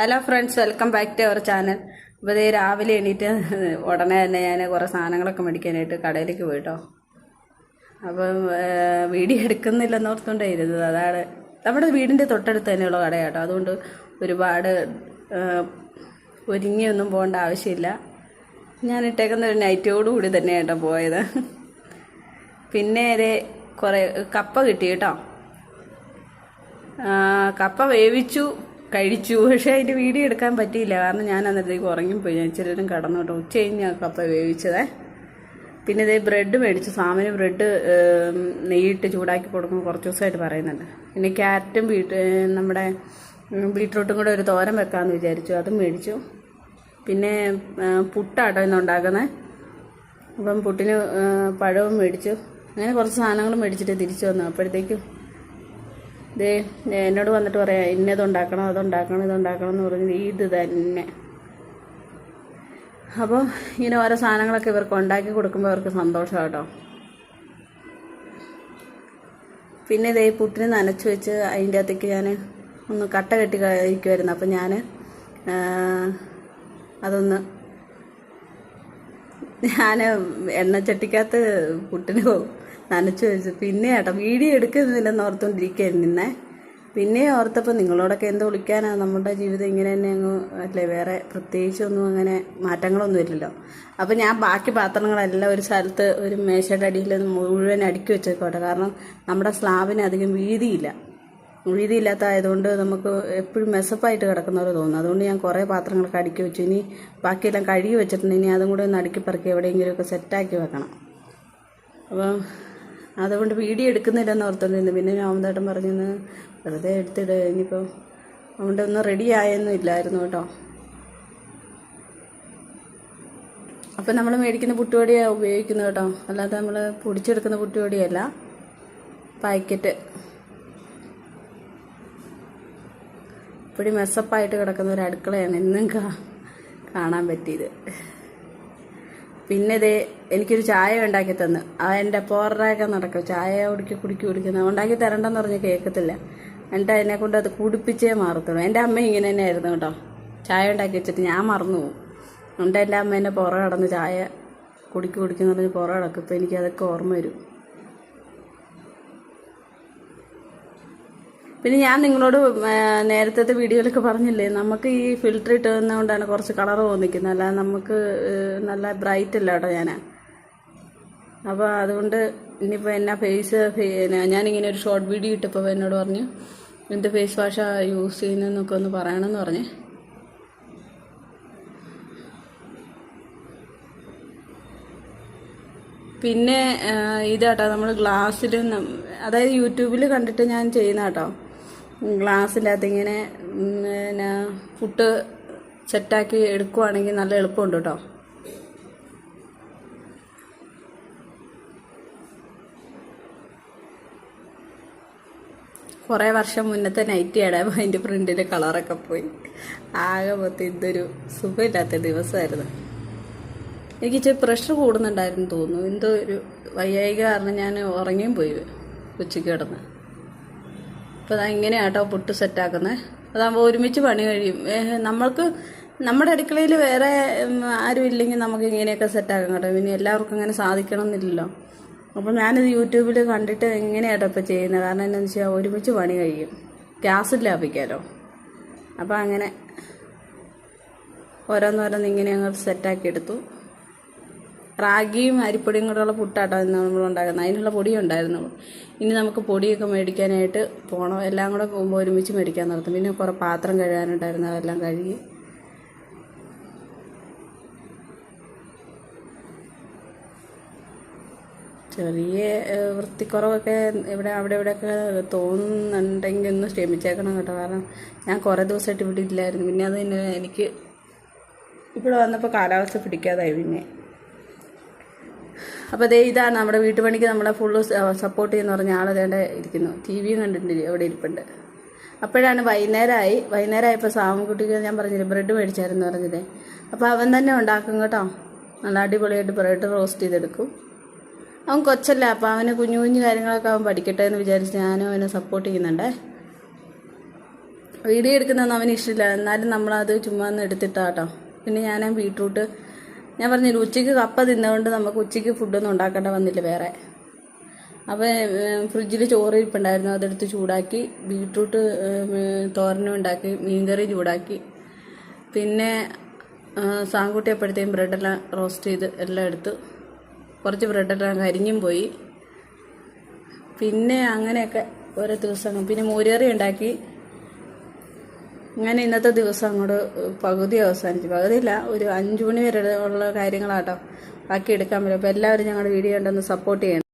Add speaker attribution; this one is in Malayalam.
Speaker 1: Hello friends welcome back to our channel അപ്പോൾ ഇതേ രാവിലെ എണീറ്റ് ഉടനെ തന്നെ ഞാൻ കുറേ സാധനങ്ങളൊക്കെ മേടിക്കാനായിട്ട് കടയിലേക്ക് പോയിട്ടോ. അപ്പം വീഡിയോ എടുക്കുന്നില്ലെന്ന് ഓർത്തുകൊണ്ടായിരുന്നത് അതാണ് നമ്മുടെ വീടിന്റെ തൊട്ടടുത്ത് തന്നെയുള്ള കടയാട്ടോ. അതുകൊണ്ട് ഒരുപാട് ഒരുങ്ങിയൊന്നും പോകേണ്ട ആവശ്യമില്ല. ഞാൻ ഇട്ടേക്കുന്ന ഒരു നൈറ്റോടു കൂടി തന്നെയാട്ടോ പോയത്. പിന്നെ ഇതേ കുറേ കപ്പ കിട്ടി കേട്ടോ. കപ്പ വേവിച്ചു. കഴിച്ചു. പക്ഷേ അതിന്റെ വീഡിയോ എടുക്കാൻ പറ്റിയില്ല. കാരണം ഞാൻ അന്നത്തേക്ക് ഉറങ്ങിപ്പോയി. ഞാൻ നേരം കടന്നു കേട്ടോ ഉച്ച കഴിഞ്ഞ് കപ്പ വേവിച്ചതേ. പിന്നെ ഇതേ ബ്രെഡ് മേടിച്ചു. സാമിന് ബ്രെഡ് നെയ്യിട്ട് ചൂടാക്കി കൊടുക്കുമ്പോൾ കുറച്ച് ദിവസമായിട്ട് പറയുന്നുണ്ട്. പിന്നെ ക്യാരറ്റും ബീട്ട് നമ്മുടെ ബീട്രൂട്ടും കൂടെ ഒരു തോരൻ വെക്കാമെന്ന് വിചാരിച്ചു. അതും മേടിച്ചു. പിന്നെ പുട്ടാട്ടോ ഇന്ന് ഉണ്ടാക്കുന്നത് അപ്പം പുട്ടിന് പഴവും മേടിച്ചു. അങ്ങനെ കുറച്ച് സാധനങ്ങൾ മേടിച്ചിട്ട് തിരിച്ചു വന്നു. അപ്പോഴത്തേക്കും ദേ എന്നോട് വന്നിട്ട് പറയാം ഇന്നത് ഉണ്ടാക്കണം അതുണ്ടാക്കണം ഇതുണ്ടാക്കണം എന്ന് പറഞ്ഞത് ഇത് തന്നെ. അപ്പോൾ ഇങ്ങനെ ഓരോ സാധനങ്ങളൊക്കെ ഇവർക്ക് ഉണ്ടാക്കി കൊടുക്കുമ്പോൾ അവർക്ക് സന്തോഷമാണ് കേട്ടോ. പിന്നെ ഇതേ പുട്ടിന് നനച്ച് വെച്ച് അതിന്റെ അകത്തേക്ക് ഞാൻ ഒന്ന് കട്ട കെട്ടി കഴിക്കുമായിരുന്നു അപ്പം ഞാൻ അതൊന്ന് ഞാൻ എണ്ണച്ചട്ടിക്കകത്ത് പുട്ടിന് നനച്ചു വെച്ചു പിന്നെ ഏട്ടാ വീഡിയോ എടുക്കുന്നില്ലെന്ന് ഓർത്തുകൊണ്ടിരിക്കുകയായിരുന്നു നിന്നെ പിന്നെ ഓർത്തപ്പോൾ നിങ്ങളോടൊക്കെ എന്ത് വിളിക്കാനാണ് നമ്മുടെ ജീവിതം ഇങ്ങനെ തന്നെ അങ്ങ് അല്ലേ? വേറെ പ്രത്യേകിച്ചൊന്നും അങ്ങനെ മാറ്റങ്ങളൊന്നും ഇല്ലല്ലോ. അപ്പോൾ ഞാൻ ബാക്കി പാത്രങ്ങളെല്ലാം ഒരു സ്ഥലത്ത് ഒരു മേശയുടെ അടിയിൽ മുഴുവൻ അടുക്കി വെച്ചേക്കോട്ടെ കാരണം നമ്മുടെ സ്ലാബിന് അധികം വീതിയില്ല. വീതിയില്ലാത്ത ആയതുകൊണ്ട് നമുക്ക് എപ്പോഴും മെസ്സപ്പായിട്ട് കിടക്കുന്ന പോലെ തോന്നും അതുകൊണ്ട് ഞാൻ കുറേ പാത്രങ്ങളൊക്കെ അടുക്കി വെച്ചു. ഇനി ബാക്കിയെല്ലാം കഴുകി വെച്ചിട്ടുണ്ട്. ഇനി അതും കൂടെ ഒന്ന് അടുക്കി പറക്കി എവിടെയെങ്കിലുമൊക്കെ സെറ്റാക്കി വെക്കണം. അപ്പം അതുകൊണ്ട് വീഡിയോ എടുക്കുന്നില്ലെന്ന് ഓർത്തോണ്ടിരുന്നു പിന്നെ രാമന്തേട്ടൻ പറഞ്ഞെന്ന് വെറുതെ എടുത്തിട ഇനിയിപ്പോൾ അതുകൊണ്ട് ഒന്നും റെഡി ആയൊന്നും ഇല്ലായിരുന്നു കേട്ടോ. അപ്പം നമ്മൾ മേടിക്കുന്ന പുട്ടുപൊടിയാണ് ഉപയോഗിക്കുന്നത് കേട്ടോ. അല്ലാതെ നമ്മൾ പൊടിച്ചെടുക്കുന്ന പുട്ടുപൊടിയല്ല പാക്കറ്റ്. ഇപ്പോഴും മെസ്സപ്പായിട്ട് കിടക്കുന്ന ഒരു അടുക്കളയാണ് ഇന്നും കാണാൻ പറ്റിയത്. പിന്നെ ഇത് എനിക്കൊരു ചായ ഉണ്ടാക്കി തന്നു. ആ എന്റെ പോറൊക്കെ നടക്കും. ചായ കുടിക്കി കുടിക്കി കുടിക്കുന്ന ഉണ്ടാക്കി തരണ്ടെന്ന് പറഞ്ഞ് കേൾക്കത്തില്ല എന്നിട്ട് അതിനെ കൊണ്ട് അത് കുടിപ്പിച്ചേ മാറത്തുള്ളൂ. എന്റെ അമ്മ ഇങ്ങനെ തന്നെയായിരുന്നു കേട്ടോ. ചായ ഉണ്ടാക്കി വെച്ചിട്ട് ഞാൻ മറന്നു പോകും അതുകൊണ്ട് എന്റെ അമ്മ എന്നെ പുറ കടന്ന് ചായ കുടിക്കി കുടിക്കുന്ന പറഞ്ഞ് പുറ കിടക്കും ഇപ്പോൾ എനിക്കതൊക്കെ ഓർമ്മ വരും. പിന്നെ ഞാൻ നിങ്ങളോട് നേരത്തെ വീഡിയോയിലൊക്കെ പറഞ്ഞില്ലേ നമുക്ക് ഈ ഫിൽറ്റർ ഇട്ടുന്നതുകൊണ്ടാണ് കുറച്ച് കളർ തോന്നിക്കുന്നത് അല്ലാതെ നമുക്ക് നല്ല ബ്രൈറ്റ് അല്ല കേട്ടോ ഞാൻ അപ്പോൾ അതുകൊണ്ട് ഇനിയിപ്പോൾ എന്നാ ഫേസ് ഞാനിങ്ങനെ ഒരു ഷോർട്ട് വീഡിയോ ഇട്ടപ്പോൾ എന്നോട് പറഞ്ഞു എന്ത് ഫേസ് വാഷാ യൂസ് ചെയ്യുന്നതെന്നൊക്കെ ഒന്ന് പറയണമെന്ന് പറഞ്ഞേ. പിന്നെ ഇതാട്ടോ നമ്മൾ ഗ്ലാസ്സിൽ അതായത് യൂട്യൂബിൽ കണ്ടിട്ട് ഞാൻ ചെയ്യുന്ന കേട്ടോ ഗ്ലാസ്സിന്റെ അകത്ത് ഇങ്ങനെ പിന്നെ പുട്ട് സെറ്റാക്കി എടുക്കുവാണെങ്കിൽ നല്ല എളുപ്പമുണ്ട് കേട്ടോ. കുറേ വർഷം മുന്നത്തെ നൈറ്റി ഇടാൻ അതിന്റെ പ്രിന്റിന്റെ കളറൊക്കെ പോയി. ആകെ മൊത്തം ഇതൊരു സുഖമില്ലാത്ത ദിവസമായിരുന്നു. എനിക്ക് ഇച്ചിരി പ്രഷർ കൂടുന്നുണ്ടായിരുന്നു തോന്നുന്നു. എന്തോ ഒരു വയ്യായിക കാരണം ഞാൻ ഉറങ്ങിയും പോയി ഉച്ചയ്ക്ക് കിടന്ന് അപ്പോൾ ഇങ്ങനെയാട്ടോ പുട്ട് സെറ്റാക്കുന്നത് അതാകുമ്പോൾ ഒരുമിച്ച് പണി കഴിയും. നമ്മൾക്ക് നമ്മുടെ അടുക്കളയിൽ വേറെ ആരും ഇല്ലെങ്കിൽ നമുക്ക് ഇങ്ങനെയൊക്കെ സെറ്റാക്കാം കേട്ടോ. പിന്നെ എല്ലാവർക്കും അങ്ങനെ സാധിക്കണം എന്നില്ലല്ലോ അപ്പം ഞാനിത് യൂട്യൂബിൽ കണ്ടിട്ട് എങ്ങനെയാട്ടോ ഇപ്പോൾ ചെയ്യുന്നത്? കാരണം എന്താണെന്ന് വെച്ചാൽ ഒരുമിച്ച് പണി കഴിയും. ഗ്യാസ് ലാഭിക്കാമല്ലോ അപ്പോൾ അങ്ങനെ ഓരോന്നോരോന്ന് ഇങ്ങനെ അങ്ങ് സെറ്റാക്കി എടുത്തു. റാഗിയും അരിപ്പൊടിയും കൂടെയുള്ള പുട്ടാട്ടോ നമ്മൾ ഉണ്ടാക്കുന്നത്. അതിനുള്ള പൊടി ഉണ്ടായിരുന്നു ഇനി നമുക്ക് പൊടിയൊക്കെ മേടിക്കാനായിട്ട് പോകണം എല്ലാം കൂടെ ഒരുമിച്ച് മേടിക്കാൻ നടത്തും പിന്നെ കുറേ പാത്രം കഴുകാനുണ്ടായിരുന്നു. അതെല്ലാം കഴുകി. ചെറിയ വൃത്തിക്കുറവൊക്കെ ഇവിടെ അവിടെ ഇവിടെയൊക്കെ തോന്നുന്നുണ്ടെങ്കിൽ ഒന്ന് ക്ഷമിച്ചേക്കണം കേട്ടോ. കാരണം ഞാൻ കുറേ ദിവസമായിട്ട് ഇവിടെ ഇല്ലായിരുന്നു. പിന്നെ അത് എനിക്ക് ഇവിടെ വന്നപ്പോൾ കാലാവസ്ഥ പിടിക്കാതായി പിന്നെ. അപ്പോൾ ദേ ഇതാണ് നമ്മുടെ വീട്ടുപണിക്ക് നമ്മളെ ഫുള്ള് സപ്പോർട്ട് ചെയ്യുന്ന പറഞ്ഞ ആൾ അതേണ്ട ഇരിക്കുന്നു. ടി വിയും കണ്ടിട്ടുണ്ട് അവിടെ ഇരിപ്പുണ്ട്. അപ്പോഴാണ് വൈകുന്നേരമായി വൈകുന്നേരമായപ്പോൾ സാമൻകുട്ടിക്ക് ഞാൻ പറഞ്ഞില്ലേ ബ്രെഡ് മേടിച്ചായിരുന്നു പറഞ്ഞില്ലേ. അപ്പോൾ അവൻ തന്നെ ഉണ്ടാക്കും കേട്ടോ. നല്ല അടിപൊളിയായിട്ട് ബ്രെഡ് റോസ്റ്റ് ചെയ്തെടുക്കും. അവൻ കൊച്ചല്ല അപ്പോൾ അവന് കുഞ്ഞു കുഞ്ഞു കാര്യങ്ങളൊക്കെ അവൻ പഠിക്കട്ടെ എന്ന് വിചാരിച്ച് ഞാനും അവനെ സപ്പോർട്ട് ചെയ്യുന്നുണ്ടേ. വീഡിയോ എടുക്കുന്നതൊന്നും അവന് ഇഷ്ടമില്ല. എന്നാലും നമ്മളത് ചുമ്മാ ഒന്ന് എടുത്തിട്ടാട്ടോ പിന്നെ ഞാൻ ബീട്രൂട്ട് ഞാൻ പറഞ്ഞില്ല ഉച്ചയ്ക്ക് കപ്പ തിന്നതുകൊണ്ട് നമുക്ക് ഉച്ചയ്ക്ക് ഫുഡൊന്നും ഉണ്ടാക്കേണ്ട വന്നില്ല വേറെ. അപ്പോൾ ഫ്രിഡ്ജിൽ ചോറ് ഇരിപ്പുണ്ടായിരുന്നു അതെടുത്ത് ചൂടാക്കി ബീട്രൂട്ട് തോരനും ഉണ്ടാക്കി മീൻകറി ചൂടാക്കി. പിന്നെ സാങ്കുട്ടി എപ്പോഴത്തേക്കും ബ്രെഡെല്ലാം റോസ്റ്റ് ചെയ്ത് എല്ലാം എടുത്തു കുറച്ച് ബ്രെഡെല്ലാം കരിഞ്ഞും പോയി. പിന്നെ അങ്ങനെയൊക്കെ ഓരോ ദിവസങ്ങൾ. പിന്നെ മോരുകറി ഉണ്ടാക്കി. അങ്ങനെ ഇന്നത്തെ ദിവസം അങ്ങോട്ട് പകുതി അവസാനിച്ചു. പകുതിയില്ല ഒരു അഞ്ചു മണി വരെ ഉള്ള കാര്യങ്ങളാട്ടോ. ബാക്കി എടുക്കാൻ പറ്റും. അപ്പോൾ എല്ലാവരും ഞങ്ങളുടെ വീഡിയോ ഉണ്ടെന്ന് സപ്പോർട്ട് ചെയ്യണം.